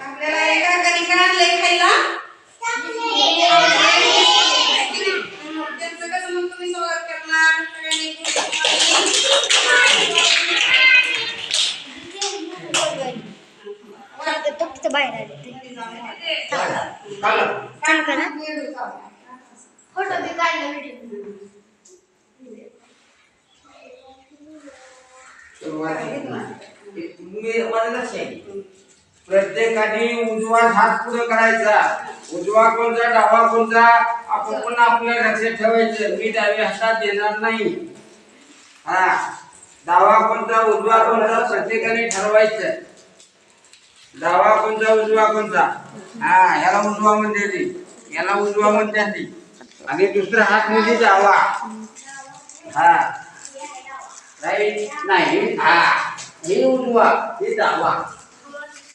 आपल्याला एका आणलंय खायला. त्यांचं कसं मग तुम्ही स्वागत करणार? सगळ्यांनी फक्त बाहेर आले ते फोटो बी काढला व्हिडिओ. माझं लक्ष आहे. प्रत्येकाने उजवा हात पुढे करायचा. उजवा कोणता डावा कोणता आपण पण आपल्या लक्षात ठेवायचं. मी डावे हातात देणार नाही. हा. डावा कोणता उजवा कोणता प्रत्येकाने ठरवायचं. डावा कोणता उजवा कोणता? हा याला उजवा म्हणते याला उजवा म्हणते आणि दुसरा हात म्हणजे डावा. हा. राईट नाही हा हे उजवा हे डावा